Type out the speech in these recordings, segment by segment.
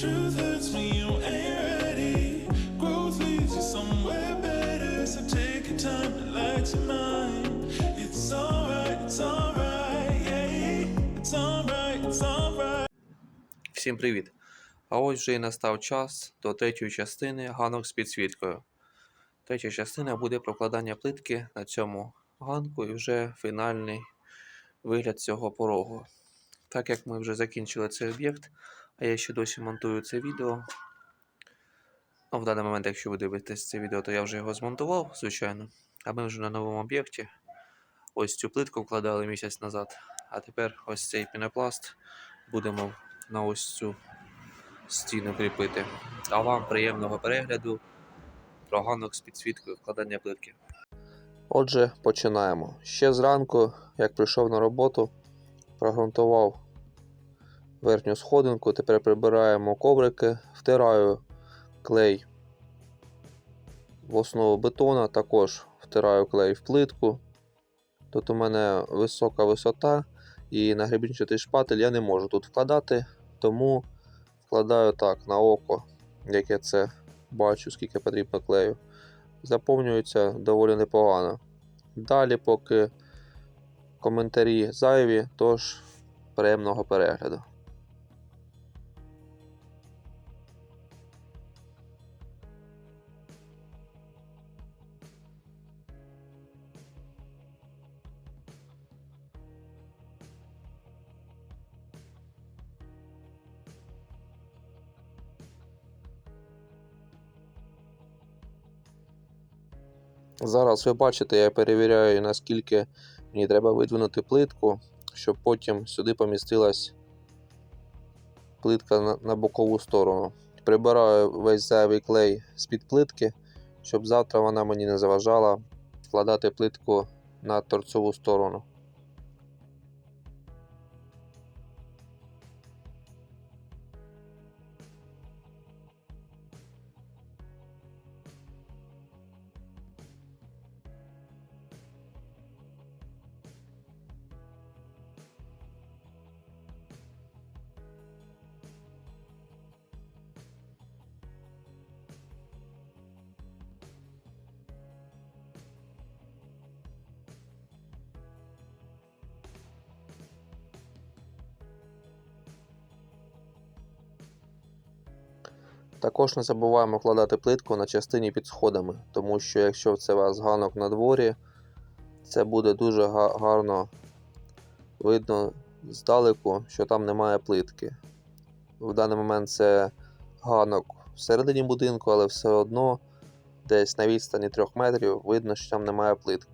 Truth hurts when you ain't ready. Growth leads you somewhere better. So take your time, relax your mind. It's alright, it's alright, yeah. It's alright, it's alright. Всім привіт! А ось вже і настав час до третьої частини ганок з підсвіткою. Третя частина буде прокладання плитки на цьому ганку і вже фінальний вигляд цього порогу. Так як ми вже закінчили цей об'єкт, а я ще досі монтую це відео. Ну, в даний момент, якщо ви дивитесь це відео, то я вже його змонтував, звичайно. А ми вже на новому об'єкті. Ось цю плитку вкладали місяць назад. А тепер ось цей пінопласт будемо на ось цю стіну кріпити. А вам приємного перегляду про ганок з підсвіткою вкладання плитки. Отже, починаємо. Ще зранку, як прийшов на роботу, прогрунтував верхню сходинку. Тепер прибираємо коврики, втираю клей в основу бетона, також втираю клей в плитку. Тут у мене висока висота, і нагребінчатий шпатель я не можу тут вкладати, тому вкладаю так на око, як я це бачу, скільки потрібно клею. Заповнюється доволі непогано. Далі, поки коментарі зайві, тож приємного перегляду. Зараз ви бачите, я перевіряю, наскільки мені треба видвинути плитку, щоб потім сюди помістилась плитка на, на бокову сторону. Прибираю весь зайвий клей з-під плитки, щоб завтра вона мені не заважала вкладати плитку на торцову сторону. Також не забуваємо вкладати плитку на частині під сходами, тому що якщо це у вас ганок на дворі, це буде дуже гарно видно здалеку, що там немає плитки. В даний момент це ганок всередині будинку, але все одно десь на відстані 3 метрів видно, що там немає плитки.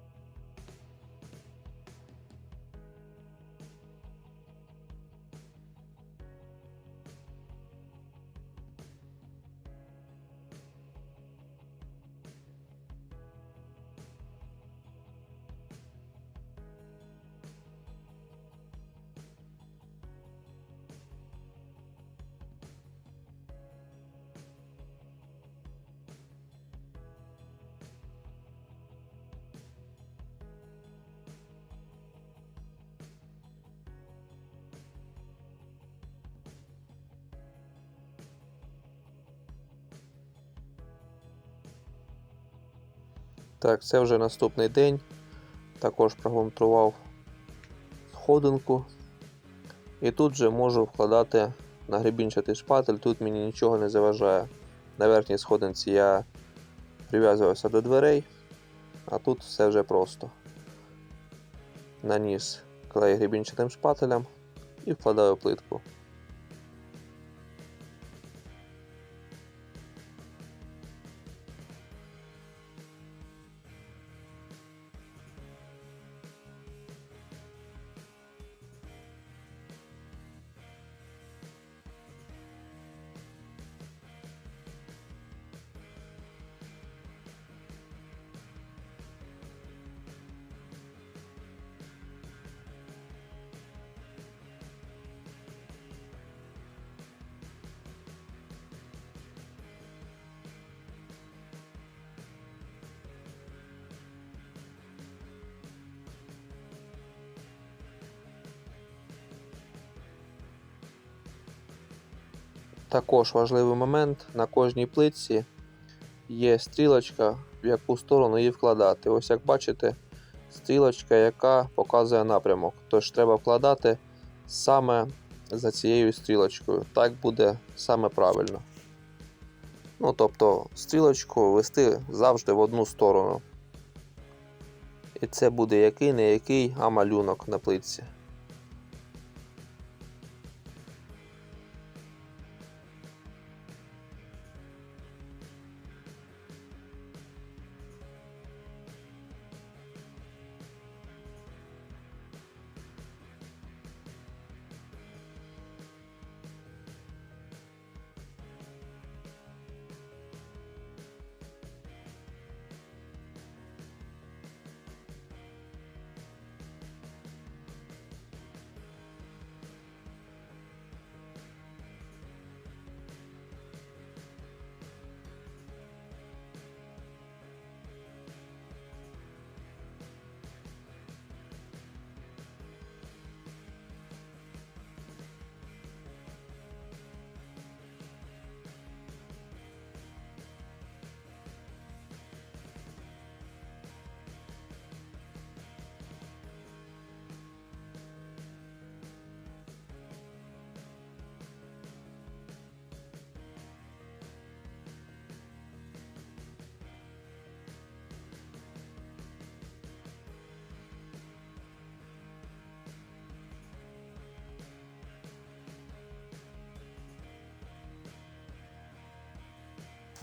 Так, це вже наступний день. Також прогрунтував сходинку. І тут вже можу вкладати на гребінчатий шпатель, тут мені нічого не заважає. На верхній сходинці я прив'язувався до дверей, а тут все вже просто. Наніс клей гребінчатим шпателем і вкладаю плитку. Також важливий момент на кожній плитці є стрілочка, в яку сторону її вкладати. Ось як бачите, стрілочка, яка показує напрямок. Тож треба вкладати саме за цією стрілочкою. Так буде саме правильно. Ну, тобто, стрілочку вести завжди в одну сторону. І це буде який не який, а малюнок на плитці.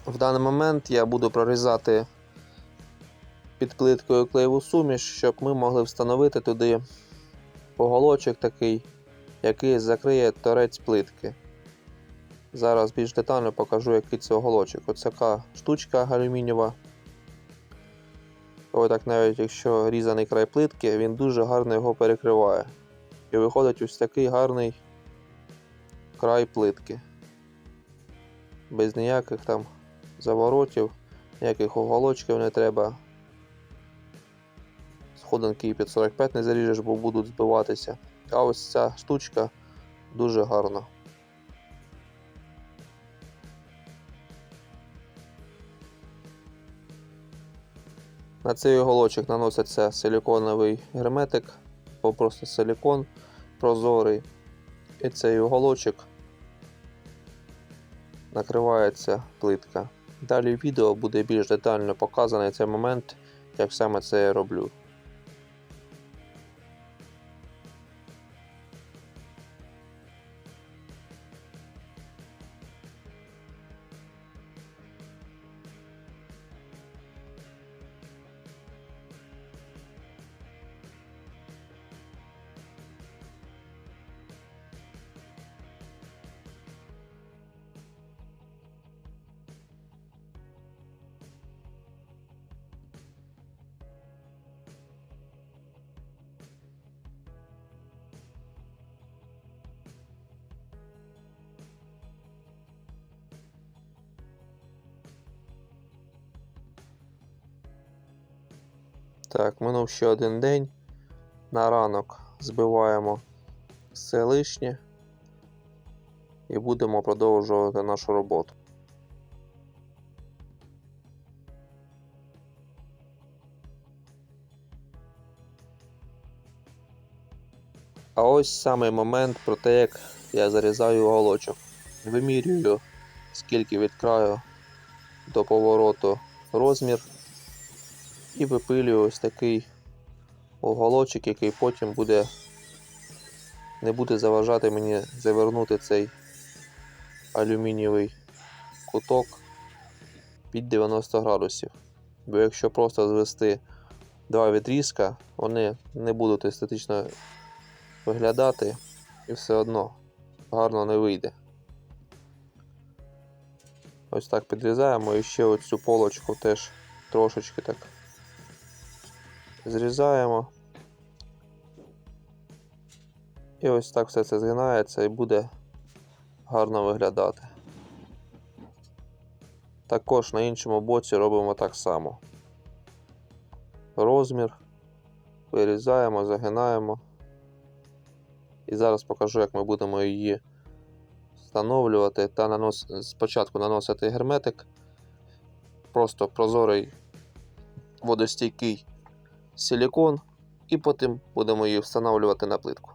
В даний момент я буду прорізати під плиткою клеєву суміш, щоб ми могли встановити туди поголочок такий, який закриє торець плитки. Зараз більш детально покажу, який це оголочок. Ось така штучка алюмінієва. Ось так навіть якщо різаний край плитки, він дуже гарно його перекриває. І виходить ось такий гарний край плитки. Без ніяких там заворотів, ніяких уголочків не треба. Сходинки і 545 не заріжеш, бо будуть збиватися. А ось ця штучка дуже гарна. На цей оголочок наноситься силіконовий герметик, або просто силікон прозорий. І цей оголочок накривається плитка. Далі в відео буде більш детально показаний цей момент, як саме це я роблю. Так, минув ще один день. На ранок збиваємо все лишнє і будемо продовжувати нашу роботу. А ось самий момент про те, як я зарізаю оголочок. Вимірюю, скільки від краю до повороту розмір і випилюю ось такий оголочок, який потім буде не буде заважати мені завернути цей алюмінієвий куток під 90 градусів. Бо якщо просто звести два відрізка, вони не будуть естетично виглядати і все одно гарно не вийде. Ось так підрізаємо і ще оцю полочку теж трошечки так зрізаємо. І ось так все це згинається і буде гарно виглядати. Також на іншому боці робимо так само. Розмір, вирізаємо, загинаємо. І зараз покажу, як ми будемо її встановлювати та нанос... спочатку наносити герметик, просто прозорий водостійкий силікон, і потім будемо її встановлювати на плитку.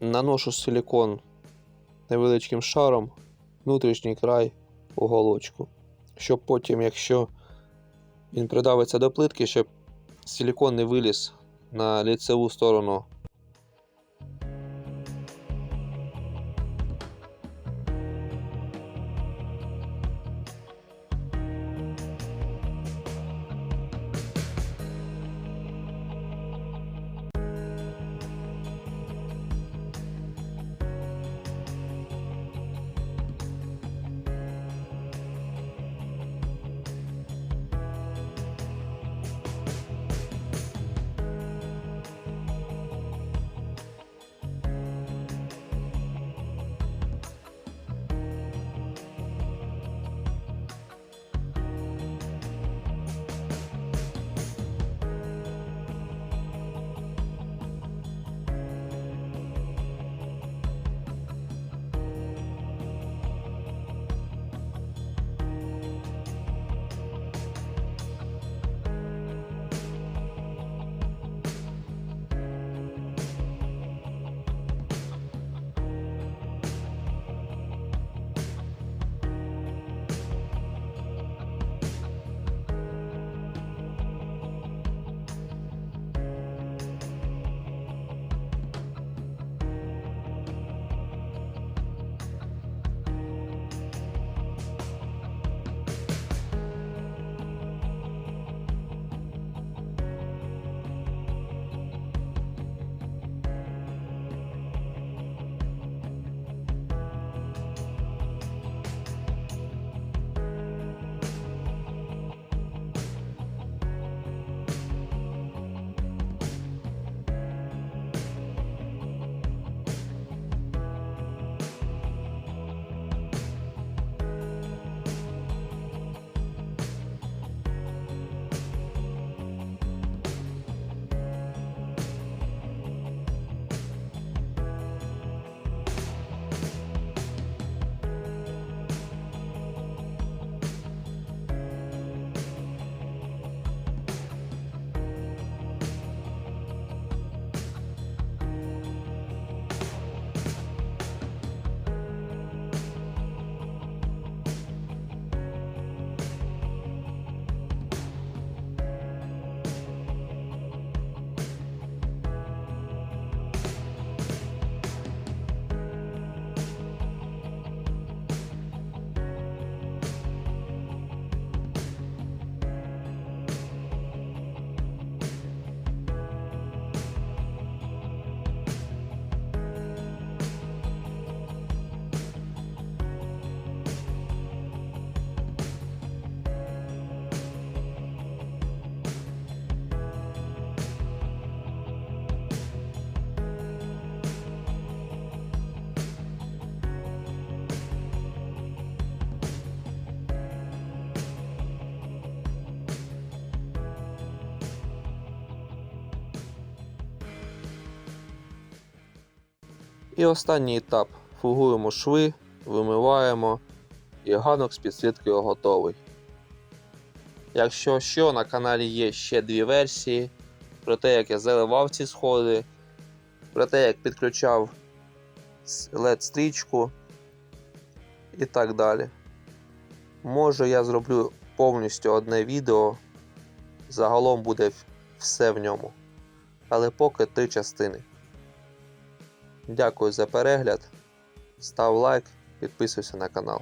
Наношу силікон невеличким шаром, внутрішній край уголочку, щоб потім, якщо він придавиться до плитки, щоб силікон не виліз на ліцеву сторону І останній етап. Фугуємо шви, вимиваємо і ганок з підсвіткою готовий. Якщо що, на каналі є ще дві версії про те, як я заливав ці сходи, про те, як підключав led стрічку і так далі. Може я зроблю повністю одне відео, загалом буде все в ньому. Але поки три частини. Дякую за перегляд. Став лайк, підписуйся на канал.